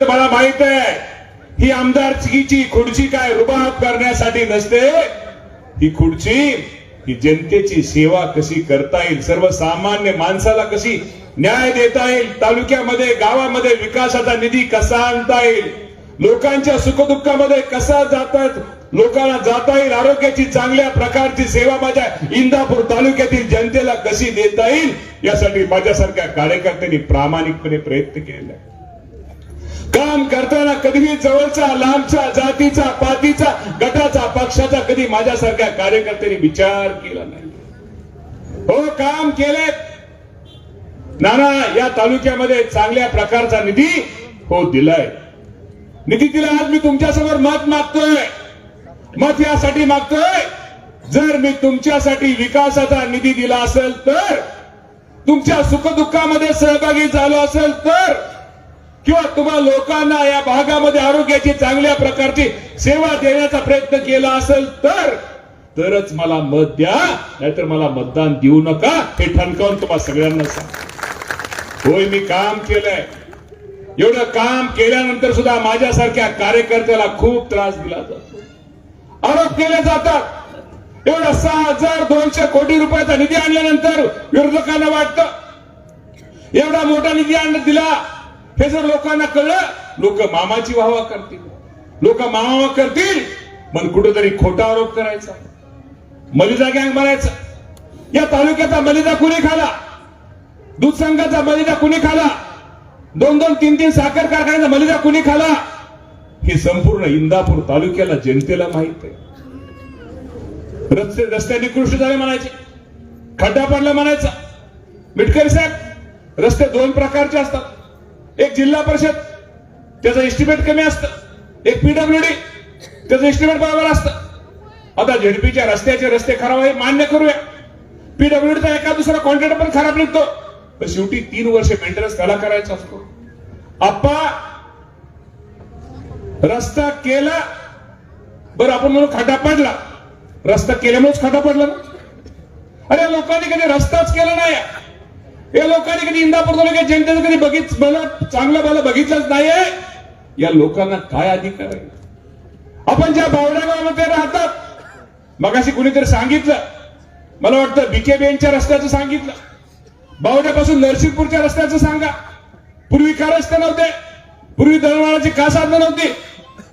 मला माहीत आहे ही आमदारकीची खुर्ची काय रुबाब करण्यासाठी नसते. ही खुर्ची ही जनतेची सेवा कशी करता येईल सर्वसामान्य माणसाला कशी न्याय देता येईल तालुक्यामध्ये गावामध्ये विकासाचा निधी कसा आणता येईल लोकांच्या सुखदुःखामध्ये कसा जातात लोकांना जाता येईल आरोग्याची चांगल्या प्रकारची सेवा माझ्या इंदापूर तालुक्यातील जनतेला कशी देता येईल यासाठी माझ्यासारख्या कार्यकर्त्यांनी प्रामाणिकपणे प्रयत्न केला. आहे काम करताना कधीही जवळचा लांबचा जातीचा पातीचा गटाचा पक्षाचा कधी माझ्यासारख्या कार्यकर्त्यांनी विचार केला नाही. हो काम केले नाना या तालुक्यामध्ये चांगल्या प्रकारचा निधी हो दिलाय. निधी दिला आज मी तुमच्यासमोर मत मागतोय. मत यासाठी मागतोय. जर मी तुमच्यासाठी विकासाचा निधी दिला असेल तर तुमच्या सुखदुःखामध्ये सहभागी झालो असेल तर किंवा तुम्हा लोकांना या भागामध्ये आरोग्याची चांगल्या प्रकारची सेवा देण्याचा प्रयत्न केला असेल तर तरच मला मत द्या नाहीतर मला मतदान देऊ नका हे ठणकावून तुम्हाला सगळ्यांना सांग होय मी काम केलंय. एवढं काम केल्यानंतर सुद्धा माझ्यासारख्या कार्यकर्त्याला खूप त्रास दिला जातो. आरोप केले जातात. एवढा सहा हजार दोनशे कोटी रुपयाचा निधी आणल्यानंतर विरोधकांना वाटतं. एवढा मोठा निधी आणून दिला. हे जर लोकांना कळलं लोक मामाची वाहवा करतील. लोक मामा करतील. मग कुठेतरी खोटा आरोप करायचा. मलिदा गँग मारायचा. या तालुक्याचा मलिदा कुणी खाला? दूध संघाचा मलिदा कुणी खाला? दोन दोन तीन तीन साखर कारखान्याचा मलिदा कुणी खाला? हे संपूर्ण इंदापूर तालुक्याला जनतेला माहीत आहे. रस्ते रस्ते निकृष्ट झाले म्हणायचे. खड्डा पडला म्हणायचा. मिटकरी साहेब रस्ते दोन प्रकारचे असतात. एक जिल्हा परिषद त्याचं एस्टिमेट कमी असतं. एक पीडब्ल्यूडी त्याचं एस्टिमेट बरोबर असतं. आता झेडपीच्या रस्त्याचे रस्ते खराब आहे मान्य करूया. पीडब्ल्यूडीचा एका दुसरा कॉन्ट्रॅक्ट पण खराब निघतो. पण शेवटी तीन वर्ष मेंटेनन्स त्याला करायचा असतो. आप्पा रस्ता केला. बरं आपण म्हणून खड्डा पडला. रस्ता केल्यामुळेच खड्डा पडला ना? अरे लोकांनी कधी रस्ताच केला नाही. या लोकांनी कधी इंदापूर तालुक्यात जनतेचं कधी बघित मला चांगलं मला बघितलंच नाहीये. या लोकांना काय अधिकार आहे? आपण ज्या बावड्यागावामध्ये राहतात राहतात मगाशी कुणीतरी सांगितलं. मला वाटतं बीके बेनच्या रस्त्याचं सांगितलं. बावड्यापासून नरसिंगपूरच्या रस्त्याचं सांगा. पूर्वी का रस्ते नव्हते? पूर्वी दळणवळणाची का साधनं नव्हती?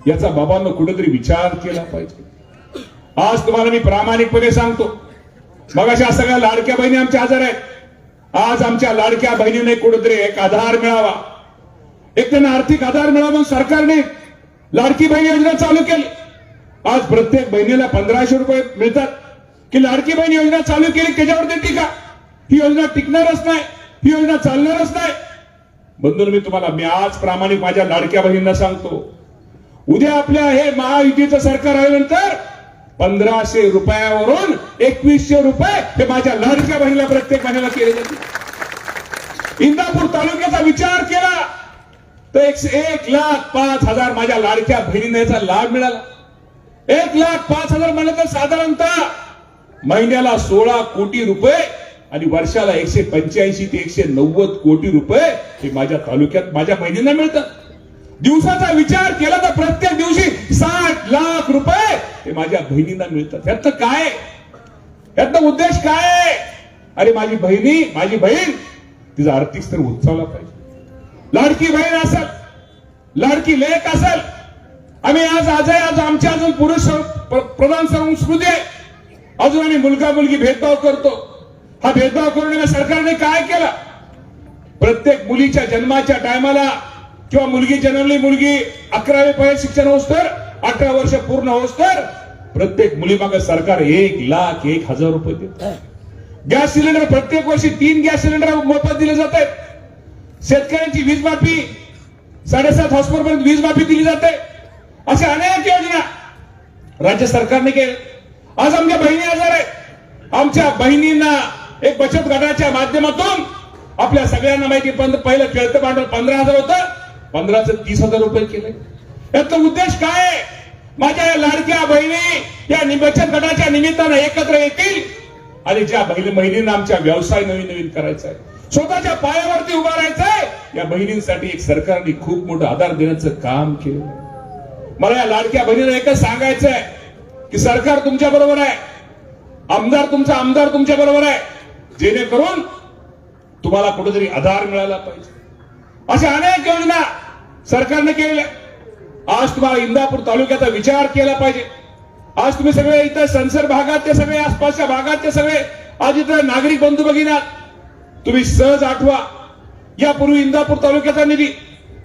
याचा बाबांना कुठेतरी विचार केला पाहिजे. आज तुम्हाला मी प्रामाणिकपणे सांगतो. मग अशा सगळ्या लाडक्या बहिणी आमच्या आजार आहेत. आज आमच्या लाडक्या बहिणीने कुठेतरी एक आधार मिळावा. एक त्यांना आर्थिक आधार मिळावा म्हणून सरकारने लाडकी बहीण योजना चालू केली. आज प्रत्येक बहिणीला पंधराशे रुपये मिळतात. की लाडकी बहीण योजना चालू केली त्याच्यावर टीका. ही योजना टिकणारच नाही ही योजना चालणारच नाही. बंधून मी तुम्हाला मी आज प्रामाणिक माझ्या लाडक्या बहिणींना सांगतो. उद्या आपल्या हे महायुतीचं सरकार आल्यानंतर पंधराशे रुपयावरून एकवीसशे रुपये हे माझ्या लाडक्या बहिणीला प्रत्येक महिन्याला केले जाते. इंदापूर तालुक्याचा विचार केला तर एकशे एक लाख पाच हजार माझ्या लाडक्या बहिणीने याचा लाभ मिळाला. एक लाख पाच हजार म्हणलं तर साधारणतः महिन्याला सोळा कोटी रुपये आणि वर्षाला एकशे पंच्याऐंशी ते एकशे नव्वद कोटी रुपये हे माझ्या तालुक्यात माझ्या बहिणींना मिळतात दिवसाचा विचार केला तर प्रत्येक दिवशी साठ लाख रुपये हे माझ्या बहिणींना मिळतात. यातनं काय? यातनं उद्देश काय? अरे माझी बहिणी माझी बहीण तिचा आर्थिक स्तर उंचावला पाहिजे. लाडकी बहीण असेल लाडकी लेख असेल आम्ही आज आज आहे आज आमच्या अजून पुरुष प्र- प्रधान संस्कृती आहे. अजून आम्ही मुलगा मुलगी भेदभाव करतो. हा भेदभाव करून सरकारने काय केलं? प्रत्येक मुलीच्या जन्माच्या टायमाला किंवा मुलगी जन्मली मुलगी अकरावी पर्यंत शिक्षण होस तर अठरा वर्ष पूर्ण होस तर प्रत्येक मुलीमागे सरकार एक लाख एक हजार रुपये देत गॅस सिलेंडर प्रत्येक वर्षी तीन गॅस सिलेंडर मोफत दिले जात आहेत. शेतकऱ्यांची वीज माफी साडेसात हॉस्पिटल पर्यंत वीज माफी दिली जाते अशा अनेक योजना राज्य सरकारने केले आज आमच्या बहिणी आजार आहेत. आमच्या बहिणींना एक बचत गटाच्या माध्यमातून आपल्या सगळ्यांना माहिती पहिलं खेळतं भांडवल पंधरा हजार होतं. पंधराचं तीस हजार रुपये केले. याचा उद्देश काय माझ्या या लाडक्या बहिणी या निमचन गटाच्या निमित्तानं एकत्र येतील आणि ज्या बहिणींना आमच्या व्यवसाय नवीन नवीन करायचा आहे स्वतःच्या पायावरती उभा राहायचंय या बहिणींसाठी एक सरकारने खूप मोठं आधार देण्याचं काम केलं. मला या लाडक्या बहिणीला एकच सांगायचं आहे की सरकार तुमच्या बरोबर आहे आमदार तुमचा आमदार तुमच्या बरोबर आहे जेणेकरून तुम्हाला कुठेतरी आधार मिळाला पाहिजे. अशा अनेक योजना सरकारने केलेल्या आज तुम्हाला इंदापूर तालुक्याचा विचार केला पाहिजे. आज तुम्ही सगळे इथं संसर भागात ते सगळे आसपासच्या भागात ते सगळे आज इथं नागरिक बंधू बघिणार तुम्ही सहज आठवा. यापूर्वी इंदापूर तालुक्याचा निधी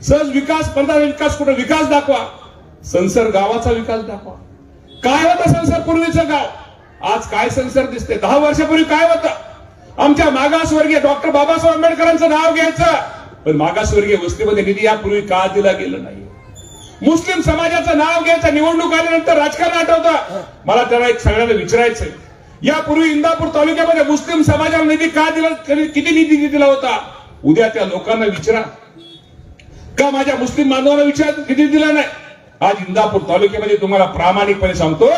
सहज विकास पंधरा विकास कुठं विकास दाखवा. संसर गावाचा विकास दाखवा. काय होतं संसर पूर्वीचं गाव? आज काय संसर दिसते दहा वर्षापूर्वी काय होतं? आमच्या मागासवर्गीय डॉक्टर बाबासाहेब आंबेडकरांचं नाव घ्यायचं. पण मागासवर्गीय वस्तीमध्ये निधी यापूर्वी का दिला गेलं नाही. मुस्लिम समाजाचं नाव घ्यायचं निवडणूक आल्यानंतर राजकारण आठवतं. मला त्याला एक सगळ्यांना विचारायचंय. यापूर्वी इंदापूर तालुक्यामध्ये मुस्लिम समाजाला निधी का दिला किती निधी दिला होता? उद्या त्या लोकांना विचारा. का माझ्या मुस्लिम बांधवांना विचार किती दिला नाही? आज इंदापूर तालुक्यामध्ये तुम्हाला प्रामाणिकपणे सांगतो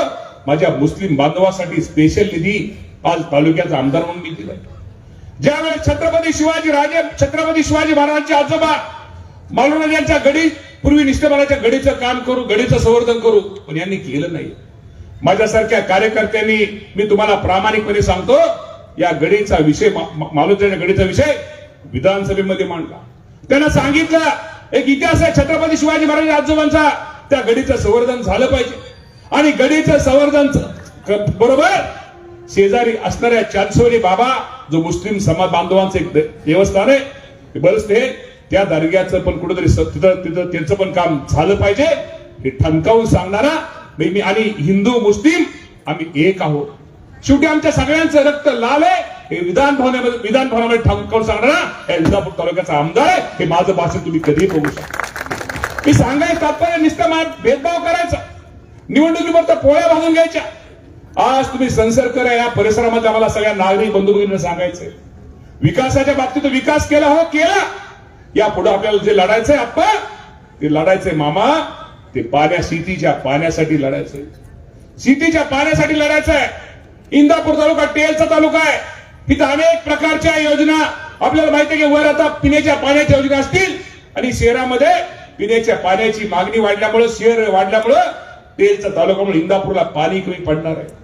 माझ्या मुस्लिम बांधवासाठी स्पेशल निधी आज तालुक्याचा आमदार म्हणून मी दिलाय. ज्यावेळेस छत्रपती शिवाजी राजे छत्रपती शिवाजी महाराजांचे आजोबा मालवण यांच्या गडी पूर्वी निष्ठेपणाच्या गडीचं काम करू गडीचं संवर्धन करू पण यांनी केलं नाही. माझ्यासारख्या कार्यकर्त्यांनी मी तुम्हाला प्रामाणिकपणे सांगतो या गडीचा विषय मालवणच्या गडीचा विषय विधानसभेमध्ये मांडला. त्यांना सांगितलं एक इतिहास आहे छत्रपती शिवाजी महाराज आजोबांचा त्या गडीचं संवर्धन झालं पाहिजे. आणि गडीचं संवर्धन बरोबर शेजारी असणाऱ्या चांदसोली बाबा जो मुस्लिम समाज बांधवांचं एक देवस्थान आहे बरंच ते त्या दर्ग्याचं पण कुठेतरी तिथं तिथं त्यांचं पण काम झालं पाहिजे. हे ठणकावून सांगणारा मी आणि हिंदू मुस्लिम आम्ही एक आहोत. शेवटी आमच्या सगळ्यांचं रक्त लाल आहे. हे विधान भवनामध्ये विधान भवनामध्ये ठणकावून सांगणारा या इंदापूर तालुक्याचा आमदार आहे. हे माझं भाषण तुम्ही कधीही बघू शकता. मी सांगायचं तात्पर्य नुसतं भेदभाव करायचा. निवडणुकीवर तर पोळ्या भाजून घ्यायच्या. आज तुम्ही संसर्ग या परिसरामध्ये आम्हाला सगळ्या नागरिक बंधू भगिनींना सांगायचंय. विकासाच्या बाबतीत विकास केला हो केला. या पुढे आपल्याला जे लढायचंय आप्पा ते लढायचंय मामा. ते पाण्या शेतीच्या पाण्यासाठी लढायचंय. शेतीच्या पाण्यासाठी लढायचंय. इंदापूर तालुका टेलचा तालुका आहे. तिथं अनेक प्रकारच्या योजना आपल्याला माहिती आहे की वर आता पिण्याच्या पाण्याच्या योजना असतील. आणि शहरामध्ये पिण्याच्या पाण्याची मागणी वाढल्यामुळे शहर वाढल्यामुळं टेलचा तालुका म्हणून इंदापूरला पाणी कमी पडणार आहे.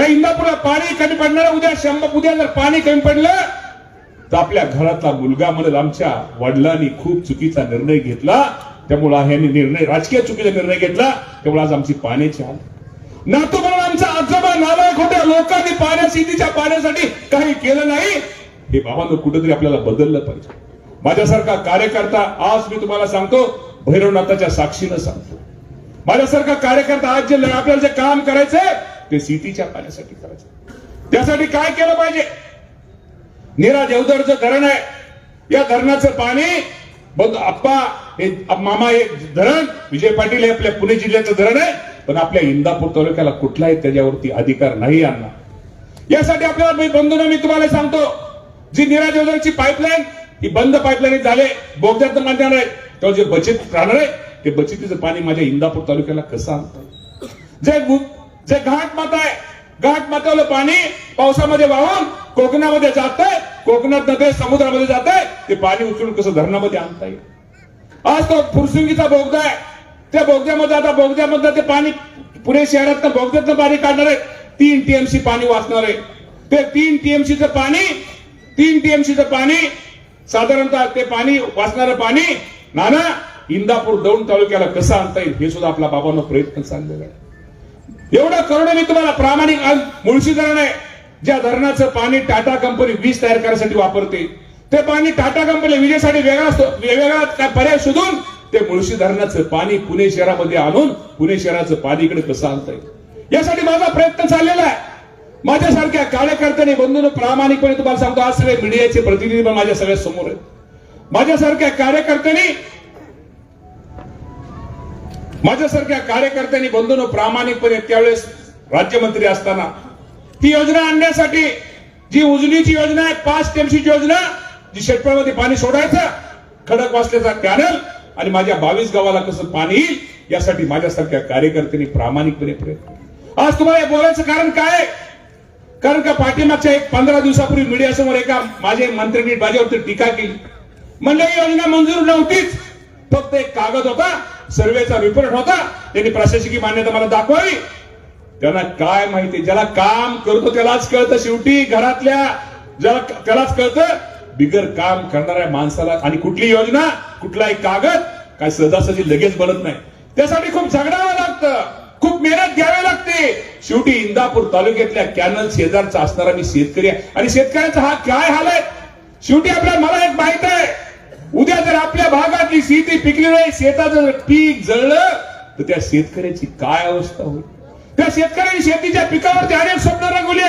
त्या इंदापूरला पाणी कमी पडणार उद्या शंभर उद्या जर पाणी कमी पडलं तर आपल्या घरातला मुलगा म्हणत आमच्या वडिलांनी खूप चुकीचा निर्णय घेतला. त्यामुळे ह्यांनी निर्णय राजकीय चुकीचा निर्णय घेतला. त्यामुळे आज आमची पाण्याची हाल. नातू म्हणून आमचा आजोबा नालायक होत्या लोकांनी पाण्या शेतीच्या पाण्यासाठी काही केलं नाही. हे बाबांनो कुठेतरी आपल्याला बदललं पाहिजे. माझ्यासारखा कार्यकर्ता आज मी तुम्हाला सांगतो भैरवनाथाच्या साक्षीनं सांगतो. माझ्यासारखा कार्यकर्ता आज जे आपल्याला जे काम करायचंय ते सीतीच्या पाण्यासाठी करायचं. त्यासाठी काय केलं पाहिजे? निरा देवधरचं धरण आहे या धरणाचं पाणी बघ आप्पा हे मामा हे धरण विजय पाटील हे आपल्या पुणे जिल्ह्याचं धरण आहे पण आपल्या इंदापूर तालुक्याला कुठलाही त्याच्यावरती अधिकार नाही यांना यासाठी आपल्याला मी मी तुम्हाला सांगतो जी निरा देवधरची पाईपलाईन ही बंद पाईपलाईन झाले बोगद्यात मानणार आहे तेव्हा जे बचत राहणार आहे ते बचतीचं पाणी माझ्या इंदापूर तालुक्याला कसं आणतं जे जे घाट माता आहे घाट मातावलं पाणी पावसामध्ये वाहून कोकणामध्ये जात आहे कोकणात नदी समुद्रामध्ये जात आहे ते पाणी उचलून कसं धरणामध्ये आणता येईल? आज तो फुरसुंगीचा बोगदा आहे. त्या बोगद्यामध्ये आता बोगद्यामधलं ते पाणी पुणे शहरात बोगद्यातनं पाणी काढणार आहे. तीन टीएमसी पाणी वाचणार आहे. ते तीन टीएमसीचं पाणी तीन टीएमसीचं पाणी साधारणतः ते पाणी वाचणारं पाणी नाना इंदापूर दौंड तालुक्याला कसं आणता येईल हे सुद्धा आपल्या बाबांना प्रयत्न चाललेला आहे एवढं करणं मी तुम्हाला प्रामाणिक आज मुळशी धरण आहे. ज्या धरणाचं पाणी टाटा कंपनी वीज तयार करण्यासाठी वापरते ते पाणी टाटा कंपनी विजेसाठी वेगळा असतो- पर्याय शोधून ते मुळशी धरणाचं पाणी पुणे शहरामध्ये आणून पुणे शहराचं पाणी इकडे कसं आणता येईल? यासाठी माझा प्रयत्न चाललेला आहे. माझ्यासारख्या कार्यकर्त्यांनी बंधून प्रामाणिकपणे तुम्हाला सांगतो आज सगळे मीडियाचे प्रतिनिधी पण माझ्या सगळ्या समोर आहेत. माझ्यासारख्या कार्यकर्त्यांनी माझ्यासारख्या कार्यकर्त्यांनी बंधून प्रामाणिकपणे त्यावेळेस राज्यमंत्री असताना ही योजना आणण्यासाठी जी उजनीची योजना आहे पाच टेमशीची योजना जी शेतकऱ्यामध्ये पाणी सोडायचं खडक वाचल्याचा कॅनल आणि माझ्या बावीस गावाला कसं पाणी येईल यासाठी माझ्यासारख्या कार्यकर्त्यांनी प्रामाणिकपणे प्रयत्न आज तुम्हाला हे बोलायचं कारण काय कारण का पाठीमागच्या एक पंधरा दिवसापूर्वी मीडियासमोर एका माझे मंत्र्यांनी माझ्यावरती टीका केली. म्हणजे ही योजना मंजूर नव्हतीच. फक्त एक कागद होता. सर्वेचा रिपोर्ट होता. त्यांनी प्रशासकीय मान्यता मला दाखवावी. त्यांना काय माहिती? ज्याला काम करतो त्यालाच कळतं शेवटी घरातल्या ज्याला त्यालाच कळतं. बिगर काम करणाऱ्या माणसाला आणि कुठली योजना कुठलाही कागद काय सहजासहजी लगेच बनत नाही. त्यासाठी खूप झगडावं लागतं. खूप मेहनत घ्यावी लागते. शेवटी इंदापूर तालुक्यातल्या कॅनल शेजारचा असणारा मी शेतकरी आहे. आणि शेतकऱ्याचा हा काय हाल आहे शेवटी आपल्याला मला एक माहीत आहे. उद्या जर आपल्या भागातली शेती पिकली नाही शेताचं जर पीक जळलं तर त्या शेतकऱ्याची काय अवस्था होईल? त्या शेतकऱ्यांनी शेतीच्या पिकावरती अनेक स्वप्न रंगवले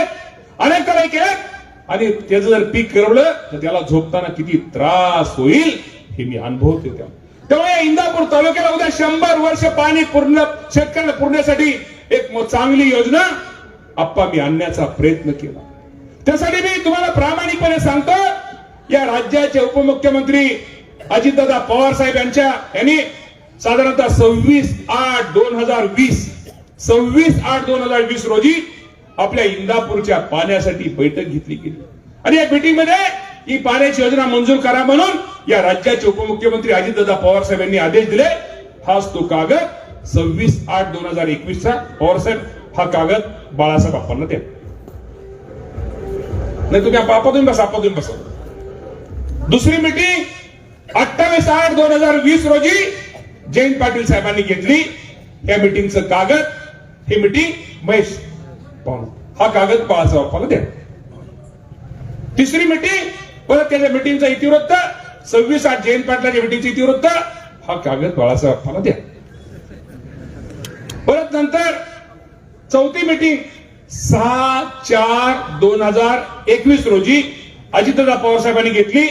अनेक काही केलेत आणि त्याचं जर पीक करवलं तर त्याला झोपताना किती त्रास होईल हे मी अनुभवते त्या त्यामुळे या इंदापूर तालुक्याला उद्या शंभर वर्ष पाणी पूर्ण शेतकऱ्यांना पुरण्यासाठी एक चांगली योजना आप्पा मी आणण्याचा प्रयत्न केला. त्यासाठी मी तुम्हाला प्रामाणिकपणे सांगतो या राज्याचे उपमुख्यमंत्री अजितदादा पवार साहेब यांच्या यांनी साधारणतः सव्वीस आठ दोन हजार वीस सव्वीस आठ दोन हजार वीस रोजी आपल्या इंदापूरच्या पाण्यासाठी बैठक घेतली गेली. आणि या मीटिंग ही पाण्याची योजना मंजूर करा म्हणून या राज्याचे उपमुख्यमंत्री अजितदादा पवार साहेब यांनी आदेश दिले. हाच तो कागद सव्वीस आठ दोन हजार एकवीसचा. पवार साहेब हा कागद बाळासाहेब आपण द्या. नाही तुम्ही आपण तुम्ही बसा आपण बसा. दुसरी मीटिंग अठ्ठावीस आठ दोन हजार वीस रोजी जयंत पाटील साहेबांनी घेतली. या मीटिंगचं कागद हे मीटिंग महेश पाहून हा कागद बाळासाहेब बाप्पाला द्या. तिसरी मीटिंग परत त्याच्या मीटिंगचा इतिवृत्त सव्वीस आठ जयंत पाटलाच्या मीटिंगचं इतिवृत्त हा कागद बाळासाहेब बाप्पाला द्या. परत नंतर चौथी मीटिंग सहा चार दोन हजार एकवीस रोजी अजितदा पवार साहेबांनी घेतली.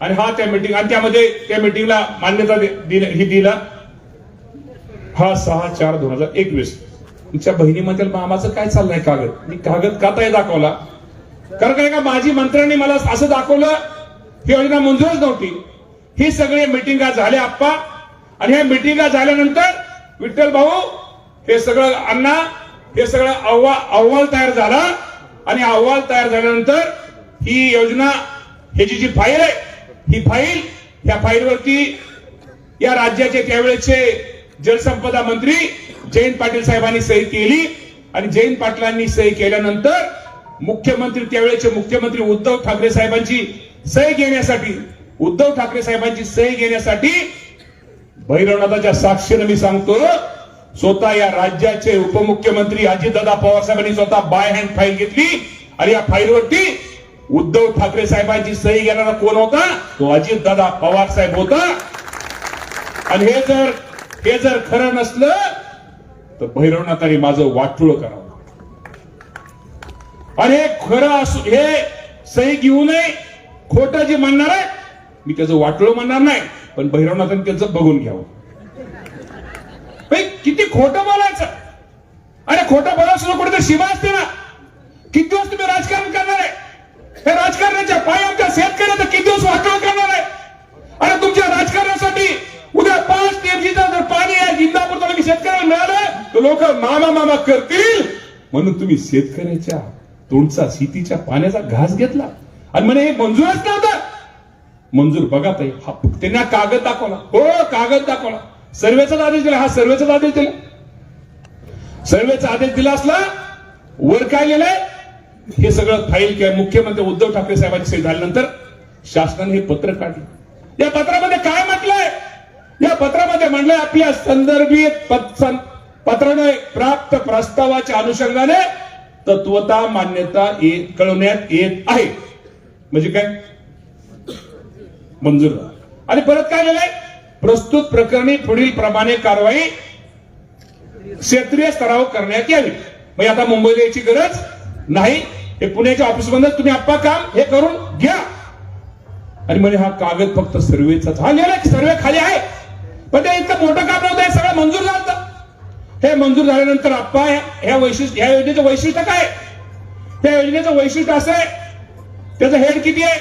आणि हा त्या मिटिंग आणि त्यामध्ये त्या मिटिंगला मान्यता दि- ही दिला. हा सहा चार दोन हजार एकवीस. तुमच्या बहिणीमध्ये मामाचं काय चाललंय कागद? मी कागद का ताई दाखवला? कारण काय का माझी मंत्र्यांनी मला असं दाखवलं ही योजना मंजूरच नव्हती. ही सगळे मिटिंगा झाल्या आप्पा. आणि ह्या मिटिंगा झाल्यानंतर विठ्ठल भाऊ हे सगळं अण्णा हे सगळं अहवाल अहवाल तयार झाला. आणि अहवाल तयार झाल्यानंतर ही योजना ह्याची जी फाईल आहे ही फाईल ह्या फाईलवरती या राज्याचे त्यावेळेचे जलसंपदा मंत्री जयंत पाटील साहेबांनी सही केली. आणि जयंत पाटलांनी सही केल्यानंतर मुख्यमंत्री त्यावेळेचे मुख्यमंत्री उद्धव ठाकरे साहेबांची सही घेण्यासाठी उद्धव ठाकरे साहेबांची सही घेण्यासाठी भैरवनाथाच्या साक्षीनं मी सांगतो स्वतः या राज्याचे उपमुख्यमंत्री अजितदादा पवार साहेबांनी स्वतः बाय हँड फाईल घेतली. आणि या फाईलवरती उद्धव ठाकरे साहेबांची सही घेणारा कोण होता? तो अजित दादा पवार साहेब होता. आणि हे जर हे जर खरं नसलं तर भैरवनाथाने माझं वाटुळ करावं. आणि हे खरं असू हे सही घेऊ नये खोट जे म्हणणार आहे मी त्याचं वाटोळ म्हणणार नाही पण भैरवनाथाने त्याचं बघून घ्यावं. किती खोटं बोलायचं. अरे खोटं बोलायचं सुद्धा कुठेतरी सीमा असते ना. किती दिवस तुम्ही राजकारण करणार आहे? हे राजकारणाच्या पाय आमच्या शेतकऱ्याचा किती दिवस वाटोळ करणार आहे? अरे तुमच्या राजकारणासाठी उद्या पाच टीएमसीचा जर पाणी या जिंदापूर तालुक्यात शेतकऱ्याला मिळालं तर लोक मामा मामा करतील. म्हणून तुम्ही शेतकऱ्याच्या तोंडचा शेतीच्या पाण्याचा घास घेतला. आणि म्हणे हे मंजूरच नव्हतं. मंजूर बघा ताई हा त्यांना कागद दाखवला. हो कागद दाखवला. सर्वेचा आदेश दिला. हा सर्वेचा आदेश दिला. सर्वेचा आदेश दिला असला वर काय लिहिलंय? हे सगळं फाईल किंवा मुख्यमंत्री उद्धव ठाकरे साहेबांची सही झाल्यानंतर शासनाने हे पत्र काढलं. या पत्रामध्ये काय म्हटलंय? या पत्रामध्ये म्हणलंय आपल्या संदर्भित पत्राने प्राप्त प्रस्तावाच्या अनुषंगाने तत्वता मान्यता कळवण्यात येत आहे. म्हणजे काय? मंजूर आणि परत काय झालंय प्रस्तुत प्रकरणी पुढील प्रमाणे कारवाई क्षेत्रीय स्तरावर करण्यात यावी. म्हणजे आता मुंबईला यायची गरज नाही. हे पुण्याच्या ऑफिसमधून तुम्ही आप्पा काम हे करून घ्या. आणि म्हणे हा कागद फक्त सर्वेचा हा लिहिला सर्वे खाली आहे. पण ते इतकं मोठं काम नव्हतं हे सगळं मंजूर झालं हे मंजूर झाल्यानंतर आप्पा ह्या- वैशिष्ट्य ह्या योजनेचं वैशिष्ट्य काय? त्या योजनेचं वैशिष्ट्य असं आहे. त्याचं हेड किती आहे?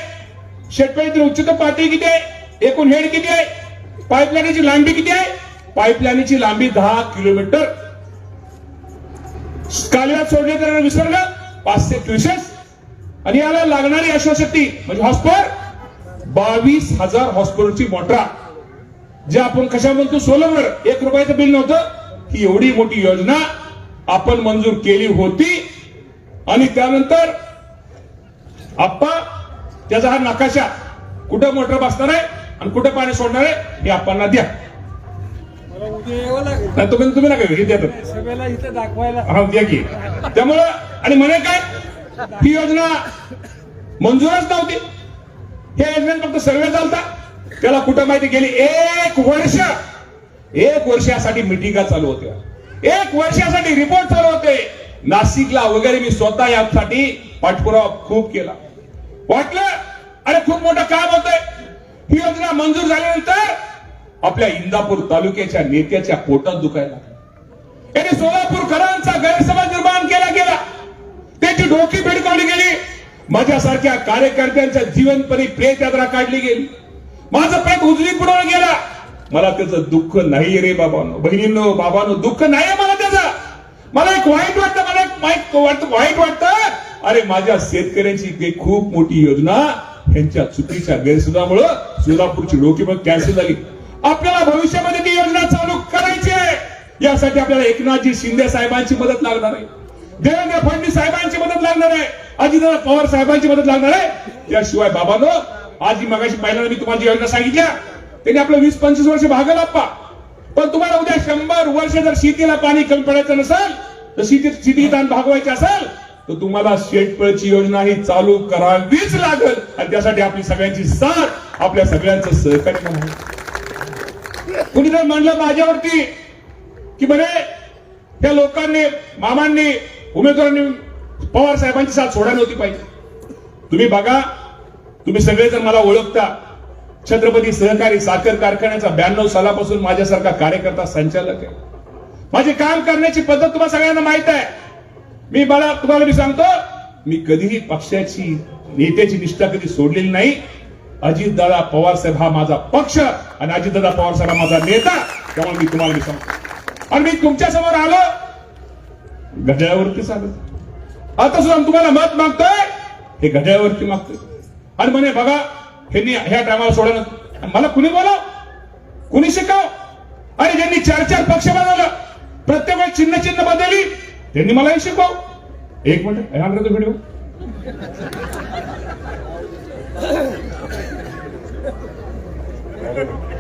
शेतकरी उच्चतम पातळी किती आहे? एकूण हेड किती आहे? पाईपलाईनची लांबी किती आहे? पाईपलाईनची लांबी दहा किलोमीटर. कालव्यात सोडण्यात येणारा विसरलं पाचशे क्युसेस आणि याला लागणारी अश्वशक्ती म्हणजे हॉस्पर बावीस हजार हॉस्परची मोटरा. जे आपण कशा म्हणतो सोलरवर एक रुपयाचं बिल नव्हतं. ही एवढी मोठी योजना आपण मंजूर केली होती. आणि त्यानंतर आप्पा त्याचा हा नकाशा. कुठं मोटर बसणार आहे आणि कुठं पाणी सोडणार आहे हे आपण द्या. तुम्ही तुम्ही नका हे द्या दाखवायला. हा द्या की. त्यामुळं आणि म्हणे काय? ही योजना मंजूरच नव्हती. हे योजनेत फक्त सर्वे चालता. त्याला कुठं माहिती गेली? एक वर्ष एक वर्षासाठी मिटिंगा चालू होत्या. एक वर्षासाठी रिपोर्ट चालू होते. नाशिकला वगैरे मी स्वतः यासाठी पाठपुरावा खूप केला. वाटलं अरे खूप मोठं काम होतंय. ही योजना मंजूर झाल्यानंतर आपल्या इंदापूर तालुक्याच्या नेत्याच्या पोटात दुखायला लागला. सोलापूरकरांचा गैर निर्माण केला गेला त्याची डोकी भिडकावली गेली माझ्यासारख्या कार्यकर्त्यांच्या जीवनपरी प्रेतयात्रा काढली गेली. माझं पेट उजवी पुढवलं गेला. मला त्याचं दुःख नाही रे बाबांनो. बहिणींनो बाबानो दुःख नाही मला त्याचं. मला एक वाईट वाटतं मला एक वाईट वाटतं वाईट वाटतं. अरे माझ्या शेतकऱ्यांची एक खूप मोठी योजना ह्यांच्या चुकीच्या गैरसमजामुळं सोलापूरची डोकी मग कॅन्सल झाली. आपल्याला भविष्यामध्ये ती योजना चालू करायची आहे. यासाठी आपल्याला एकनाथजी शिंदे साहेबांची मदत लागणार आहे. देवेंद्र फडणवीस साहेबांची मदत लागणार आहे. अजितदादा पवार साहेबांची मदत लागणार आहे. त्याशिवाय बाबांनो आज मगाशी पाहिल्यानं मी तुम्हाला योजना सांगितल्या त्यांनी आपलं वीस पंचवीस वर्ष भागल आप्पा पण तुम्हाला उद्या शंभर वर्ष जर शेतीला पाणी कमी पडायचं नसेल तर शेती शेती दान भागवायचे असेल तर तुम्हाला शेतपळची योजना ही चालू करावीच लागल. आणि त्यासाठी आपली सगळ्यांची साथ आपल्या सगळ्यांचं सहकार्य म्हणून. कुणी जर म्हणलं माझ्यावरती की बरे त्या लोकांनी मामांनी उमेदवारांनी पवार साहेबांची साथ सोडा नव्हती पाहिजे. तुम्ही बघा तुम्ही सगळेजण मला ओळखता छत्रपती सहकारी साखर कारखान्याचा ब्याण्णव सालापासून माझ्यासारखा कार्यकर्ता संचालक आहे. माझे काम करण्याची पद्धत तुम्हाला सगळ्यांना माहीत आहे. मी मला तुम्हाला मी सांगतो मी कधीही पक्षाची नेत्याची निष्ठा कधी सोडलेली नाही. अजितदादा पवार साहेब हा माझा पक्ष आणि अजितदादा पवार साहेब हा माझा नेता त्यामुळे मी तुम्हाला मी सांगतो. आणि मी तुमच्यासमोर आलो घड्याळावरतीच आलो आता सुद्धा तुम्हाला मत मागतोय? हे घड्याळावरती मागतोय. आणि म्हणे बघा ह्यांनी ह्या टायमाला सोडा मला कुणी बोलाव? कुणी शिकाव? आणि ज्यांनी चार चार पक्ष बनवलं प्रत्येक वेळेस चिन्ह चिन्ह बदलली त्यांनी मलाही शिकव एक मिनिट ह्या व्हिडिओ व्हिडिओ you.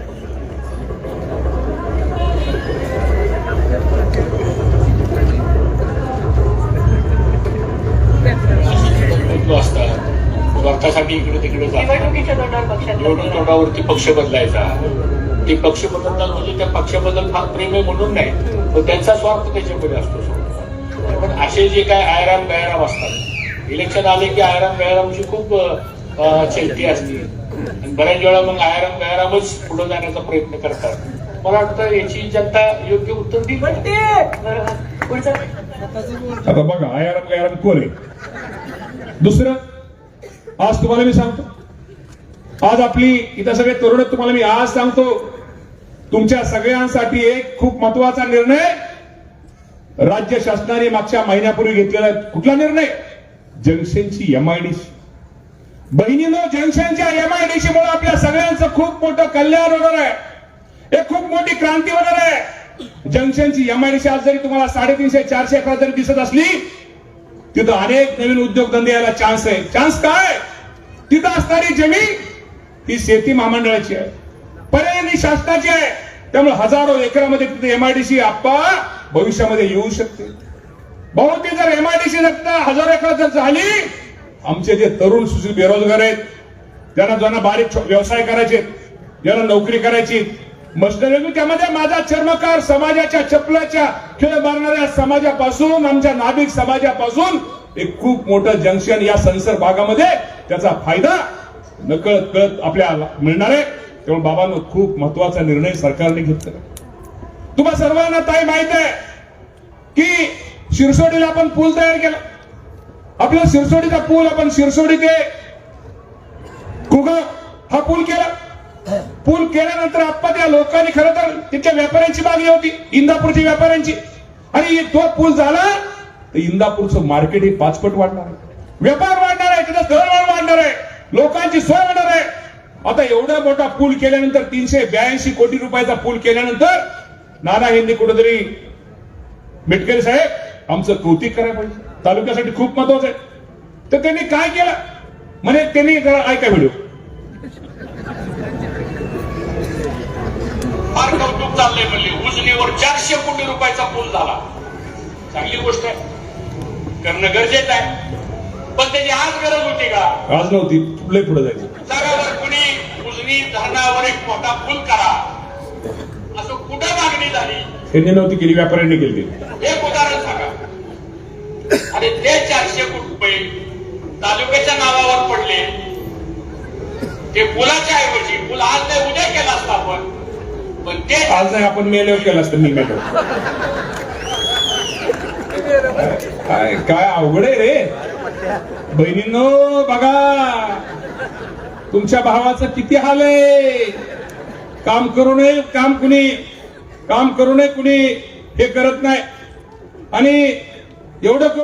स्वार्थासाठी इकडे तिकडे निवडणुकीच्या निवडणूक तोंडावरती पक्ष बदलायचा. ते पक्ष बदलतात म्हणजे त्या पक्षाबद्दल फार प्रेम आहे म्हणून नाही पण त्यांचा स्वार्थ त्याच्यामध्ये असतो. पण असे जे काय आयराम गैराम असतात इलेक्शन आले की आयराम गैरामची खूप चलती असते. आणि बऱ्याच वेळा मग आयराम गैरामच पुढे जाण्याचा प्रयत्न करतात. मला वाटतं याची जनता योग्य उत्तर दिली पुढचं आता बघा आयाराम गयाराम कोण आहे? दुसरं? आज तुम्हाला मी सांगतो. आज आपली इथं सगळे तरुण तुम्हाला मी आज सांगतो. तुमच्या सगळ्यांसाठी एक खूप महत्त्वाचा निर्णय राज्य शासनाने मागच्या महिन्यापूर्वी घेतलेला कुठला निर्णय? जंक्शनची एमआयडीसी बहिणीनो जंक्शनच्या एमआयडीसी मुळे आपल्या सगळ्यांचं खूप मोठं कल्याण होणार आहे. एक खूप मोठी क्रांती होणार आहे. जंक्शनची एमआयडीसी आज जरी तुम्हाला साडेतीनशे चारशे एकर जरी दिसत असली तिथं अनेक नवीन उद्योगधंदे यायला चान्स आहे. चान्स काय? तिथं असणारी जमीन ती शेती महामंडळाची आहे. पर्यायी शासनाची आहे. त्यामुळे हजारो एकरामध्ये तिथे एमआयडीसी आप्पा भविष्यामध्ये येऊ शकते. बहुतेक जर एमआयडीसी हजारो एकर जर झाली आमचे जे तरुण सुशील बेरोजगार आहेत त्यांना ज्यांना बारीक छो- व्यवसाय करायचे ज्यांना नोकरी करायची मशिनरी त्यामध्ये माझा चर्मकार समाजाच्या चपलाच्या खेळ मारणाऱ्या समाजापासून आमच्या नाभिक समाजापासून एक खूप मोठं जंक्शन या संसर भागामध्ये त्याचा फायदा नकळत कळत आपल्याला मिळणार आहे. त्यामुळे बाबांनो खूप महत्त्वाचा निर्णय सरकारने घेतला. तुम्हा सर्वांना ताई माहीत आहे की शिरसोडीला आपण पूल तयार केला. आपला शिरसोडीचा पूल आपण शिरसोडी ते कुगाव हा पूल केला. पूल केल्यानंतर आप्पा त्या लोकांनी खरं तर तिथल्या व्यापाऱ्यांची मागणी होती इंदापूरच्या व्यापाऱ्यांची. आणि तो पूल झाला तर इंदापूरचं मार्केट हे पाचपट वाढणार आहे. व्यापार वाढणार आहे तिथं दळवळ वाढणार आहे लोकांची सोय होणार आहे. आता एवढा मोठा पूल केल्यानंतर तीनशे ब्याऐंशी कोटी रुपयाचा पूल केल्यानंतर नाना यांनी कुठेतरी मिटकरी साहेब आमचं कौतिक करायला पाहिजे. तालुक्यासाठी खूप महत्वाचं आहे. तर त्यांनी काय केलं? म्हणे त्यांनी जरा ऐका व्हिडिओ फार कौतुक चाललंय म्हणले. उजनीवर चारशे कोटी रुपयाचा पूल झाला. चांगली गोष्ट आहे. करणं गरजेचं आहे. पण त्याची आज गरज होती का? आज नव्हती. लय पुढे जायचं. जगावर कुणी उजनी धरणावर एक मोठा पूल करा असं कुठं मागणी झाली? त्यांनी नव्हती केली व्यापाऱ्यांनी केली. एक उदाहरण सांगा. आणि ते चारशे कोटी रुपये तालुक्याच्या नावावर पडले. ते पुलाच्या ऐवजी पूल आज नाही उद्या केला असता आपण. पण ते आज नाही आपण मेल्यावर केलं असतं मी मेल्यावर काय काय अवघड आहे रे. बहिणींनो बघा. तुमच्या भावाचं किती हाल आहे? काम करू नये काम कुणी. काम करू नये कुणी. हे करत नाही. आणि एवढं करू-